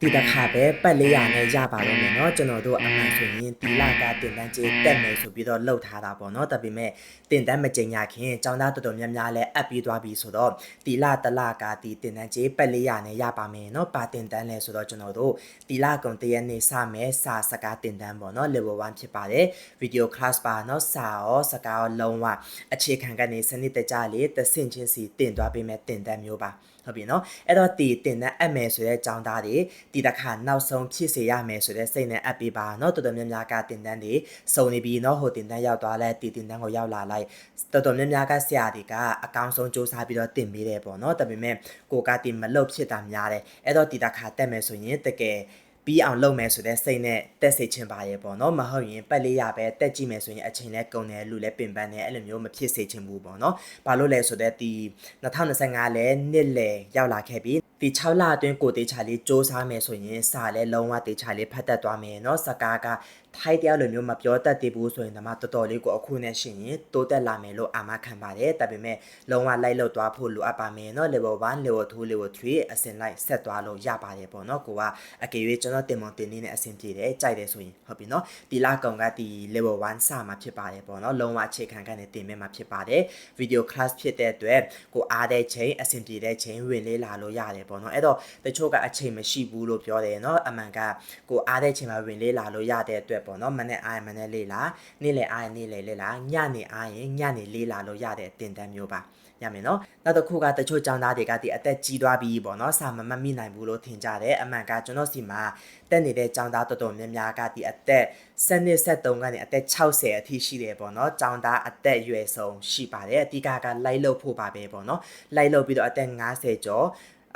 ဒီတစ်ခါပဲပတ်လေးရနဲ့ရပါတော့မယ်เนาะကျွန်တော်တို့အမှန်ဆိုရင်တီလာကတင်တန်းကျေးတက်မယ်ဆိုပြီးတော့လှုပ်ထားတာပေါ့เนาะဒါပေမဲ့တင်တန်းမကြင်ညာခင်ចောင်းသားတော်တော်များများလဲအပ်ပြီးသွားပြီဆိုတော့တီလာတလကတီတင်တန်းကျေးပတ်လေးရနဲ့ရပါမယ်เนาะပါတင်တန်းလဲဆိုတော့ကျွန်တော်တို့တီလာကုံတရက်နေစမယ်စာစကားတင်တန်းပေါ့เนาะ level 1ဖြစ်ပါတယ် video class ပါเนาะစာရောစကားရောလုံးဝအခြေခံကနေစနစ်တကျလေးသဆင့်ချင်းစီတင်သွားပေးမယ်တင်တန်းမျိုးပါ ဟုတ်ပြီနော်အဲ့တော့ဒီတင်တဲ့အပ်မယ်ဆိုတဲ့ចောင်းသားတွေဒီတစ်ခါနောက်ဆုံးဖြစ်စေရမယ်ဆိုတဲ့စိတ်နဲ့အပ်ပေးပါနော်တော်တော်များများကတင်တန်းတွေစုံနေပြီနော်ဟိုတင်တန်းရောက်သွားလဲဒီတင်တန်းကိုရောက်လာလိုက်တော်တော်များများကဆရာတွေကအကောင်းဆုံးစူးစမ်းပြီးတော့တင်ပေးတယ်ပေါ့နော်ဒါပေမဲ့ကိုကတင်မလုပ်ဖြစ်တာများတယ်အဲ့တော့ဒီတစ်ခါတက်မယ်ဆိုရင်တကယ် ပြီးအောင်လုပ်မယ်ဆိုတဲ့စိတ်နဲ့တက်စေချင်ပါရဲ့ပေါ့နော်မဟုတ်ရင်ပတ်လေးရပဲတက်ကြည့်မယ်ဆိုရင်အချိန်လဲကုန်တယ်လူလဲပင်ပန်းတယ်အဲ့လိုမျိုးမဖြစ်စေချင်ဘူးပေါ့နော်ဘာလို့လဲဆိုတော့ဒီ2025လဲနှစ်လေရောက်လာခဲ့ပြီဒီ6လအတွင်းကိုတေချာလေးစ조사မယ်ဆိုရင်စာလဲလုံးဝတေချာလေးဖတ်တတ်သွားမယ်เนาะစကားက ထိုင်းတရားလိုမျိုးမပြောတတ်သေးဘူးဆိုရင်ဒါမှတော်တော်လေးကိုအခုနဲ့ရှိရင်တိုးတက်လာမယ်လို့အာမခံပါတယ်ဒါပေမဲ့လုံးဝလိုက်လောက်သွားဖို့လိုအပ်ပါမယ်နော် level 1 level 2 level 3အဆင့်လိုက်ဆက်သွားလို့ရပါတယ်ပေါ့နော်ကိုကအကယ်၍ကျွန်တော်တင်မွန်တင်နေတဲ့အဆင့်ပြေတယ်ကြိုက်တယ်ဆိုရင်ဟုတ်ပြီနော်ဒီလကောင်ကဒီ level 1စမှာဖြစ်ပါတယ်ပေါ့နော်လုံးဝအခြေခံကနေတင်မဲ့မှာဖြစ်ပါတယ်ဗီဒီယို class ဖြစ်တဲ့အတွက်ကိုအားတဲ့ချိန်အဆင်ပြေတဲ့ချိန်ဝင်လေးလာလို့ရတယ်ပေါ့နော်အဲ့တော့တချို့ကအချိန်မရှိဘူးလို့ပြောတယ်နော်အမှန်ကကိုအားတဲ့ချိန်မှာဝင်လေးလာလို့ရတဲ့အတွက်အတွက်ပေါ့နော်မနေ့အားမနေ့လေးလားနေ့လယ်အားနေ့လယ်လေးလားညနေအားရင်ညနေလေးလားလို့ရတဲ့တင်တန်းမျိုးပါရမယ်နော်နောက်တစ်ခုကတချို့ကျောင်းသားတွေကဒီအသက်ကြီးသွားပြီပေါ့နော်စာမမမိနိုင်ဘူးလို့ထင်ကြတယ်အမှန်ကကျွန်တော်စီမှာတက်နေတဲ့ကျောင်းသားတော်တော်များများကဒီအသက်7နှစ်73ကနေအသက်60အထိရှိတယ်ပေါ့နော်ကျောင်းသားအသက်ရွယ်ဆုံးရှိပါတယ်အတိကကလိုက်လို့ဖို့ပါပဲပေါ့နော်လိုက်လို့ပြီးတော့အသက်50ကျော်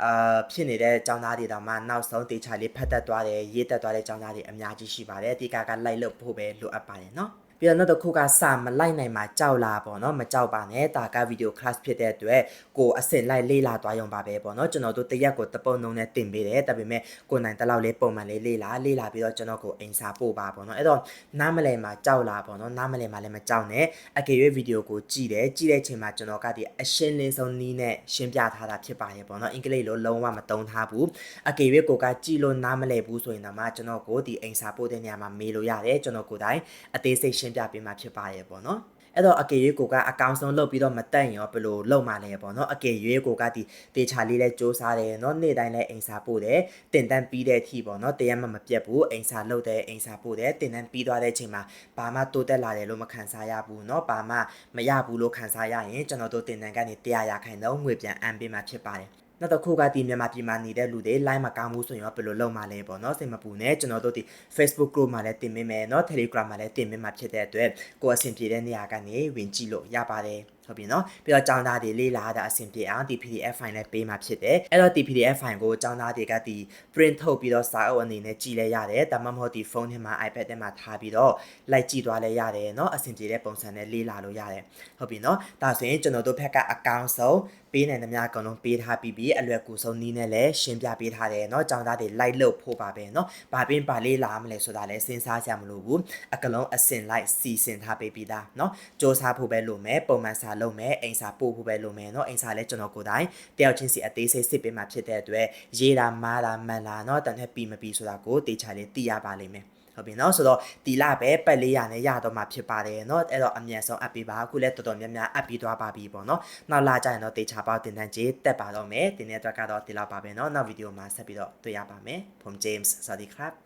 အာဖြစ်နေတဲ့ចောင်းသားတွေတောင်မှနောက်ဆုံးတေချာလေးဖတ်သက်သွားတယ်ရေးသက်သွားတဲ့ចောင်းသားတွေအများကြီးရှိပါတယ်အဓိကကလိုက်လို့ဖို့ပဲလိုအပ်ပါတယ်နော် ပြီးတော့နောက်တစ်ခုကစာမလိုက်နိုင်မှာကြောက်လာပေါ့နော်မကြောက်ပါနဲ့ဒါကဗီဒီယို class ဖြစ်တဲ့အတွက်ကိုအစင်လိုက်လေးလာသွားရုံပါပဲပေါ့နော်ကျွန်တော်တို့တရက်ကိုတပုံနှုံနဲ့တင်ပေးတယ်ဒါပေမဲ့ကိုနိုင်တလောက်လေးပုံမှန်လေးလေးလာလေးလာပြီးတော့ကျွန်တော်ကိုအိမ်စာပို့ပါပေါ့နော်အဲ့တော့နားမလဲမှာကြောက်လာပေါ့နော်နားမလဲမှာလည်းမကြောက်နဲ့အကယ်၍ဗီဒီယိုကိုကြည့်တယ်ကြည့်တဲ့အချိန်မှာကျွန်တော်ကဒီအရှင်းလင်းဆုံးနီးနဲ့ရှင်းပြထားတာဖြစ်ပါတယ်ပေါ့နော်အင်္ဂလိပ်လိုလုံးဝမတုံးထားဘူးအကယ်၍ကိုကကြည့်လို့နားမလဲဘူးဆိုရင်တော့မှကျွန်တော်ကိုဒီအိမ်စာပို့တဲ့နေရာမှာမေးလို့ရတယ်ကျွန်တော်ကိုယ်တိုင်အသေးစိတ်ရှင်းပြပေးမှာဖြစ်ပါရဲ့ပေါ့နော်ဲ့တော့အကေရွေးကိုကအကောင်ဆုံးလုပ်ပြီးတော့မတက်ရောဘယ်လိုလုပ်မှလဲပေါ့နော်အကေရွေးကိုကဒီတေချာလေးလဲစူးစားတယ်နော်နေ့တိုင်းလဲအိမ်စာပို့တယ်တင်တန်းပြီးတဲ့အထိပေါ့နော်တရားမှမပြတ်ဘူးအိမ်စာလုပ်တယ်အိမ်စာပို့တယ်တင်တန်းပြီးသွားတဲ့အချိန်မှာဘာမှတိုးတက်လာတယ်လို့မခံစားရဘူးနော်ဘာမှမရဘူးလို့ခံစားရရင်ကျွန်တော်တို့တင်တန်းကနေတရားရခိုင်တော့ငွေပြန်အမ်းပေးမှဖြစ်ပါတယ် နောက်တစ်ခုကဒီမြန်မာပြည်မှာနေတဲ့လူတွေ line မှာကောင်းမှုဆိုရင်ရောဘယ်လိုလုပ်မှာလဲပေါ့နော်စိတ်မပူနဲ့ကျွန်တော်တို့ဒီ Facebook group မှာလည်းတင်ပေးမယ်နော် Telegram မှာလည်းတင်ပေးမှာဖြစ်တဲ့အတွက်ကိုယ်အဆင်ပြေတဲ့နေရာကနေဝင်ကြည့်လို့ရပါတယ် ဟုတ်ပြီနော်ပြီးတော့ကျောင်းသားတွေလေးလာတာအဆင်ပြေအောင်ဒီ PDF file နဲ့ပေးမှာဖြစ်တယ်အဲ့တော့ဒီ PDF file ကိုကျောင်းသားတွေကဒီ print ထုတ်ပြီးတော့စာအုပ်အနေနဲ့ကြည့်လဲရတယ်ဒါမှမဟုတ်ဒီဖုန်းထဲမှာ iPad ထဲမှာထားပြီးတော့လိုက်ကြည့်သွားလဲရတယ်เนาะအဆင်ပြေတဲ့ပုံစံနဲ့လေးလာလို့ရတယ်ဟုတ်ပြီနော်ဒါဆိုရင်ကျွန်တော်တို့ဘက်ကအကောင့်ဆုံးပေးနိုင်သမျှအကုန်လုံးပေးထားပြီးပြီးအလွယ်ကူဆုံးနည်းနဲ့လည်းရှင်းပြပေးထားတယ်เนาะကျောင်းသားတွေလိုက်လို့ဖို့ပါပဲเนาะဘာပင်ပါလေးလာမလဲဆိုတာလည်းစဉ်းစားကြမလို့ဘူးအကလုံးအစင်လိုက်စီစဉ်ထားပေးပြီးသားเนาะစ조사ဖို့ပဲလိုမယ်ပုံမှန်စာ လုပ်မယ်အိမ်စာပို့ဖို့ပဲလိုမယ်เนาะအိမ်စာလည်းကျွန်တော်ကိုယ်တိုင်တယောက်ချင်းစီအသေးစိတ်စစ်ပေးမှဖြစ်တဲ့အတွက်ရေးတာမားတာမှန်တာเนาะတန်တဲ့ပြီးမပြီးဆိုတာကိုတေချာလေးသိရပါလိမ့်မယ်ဟုတ်ပြီเนาะဆိုတော့တီလာပဲပတ်လေးရနဲ့ရတော့မှဖြစ်ပါတယ်เนาะအဲ့တော့အမြန်ဆုံးအပ်ပေးပါအခုလည်းတော်တော်များများအပ်ပြီးသွားပါပြီပေါ့เนาะနောက်လာကြရင်တော့တေချာပေါတင်တန်းကြီးတက်ပါတော့မယ်တင်းတဲ့အတွက်ကတော့ဒီလောက်ပါပဲเนาะနောက်ဗီဒီယိုမှာဆက်ပြီးတော့တွေ့ရပါမယ်ผม James สวัสดีครับ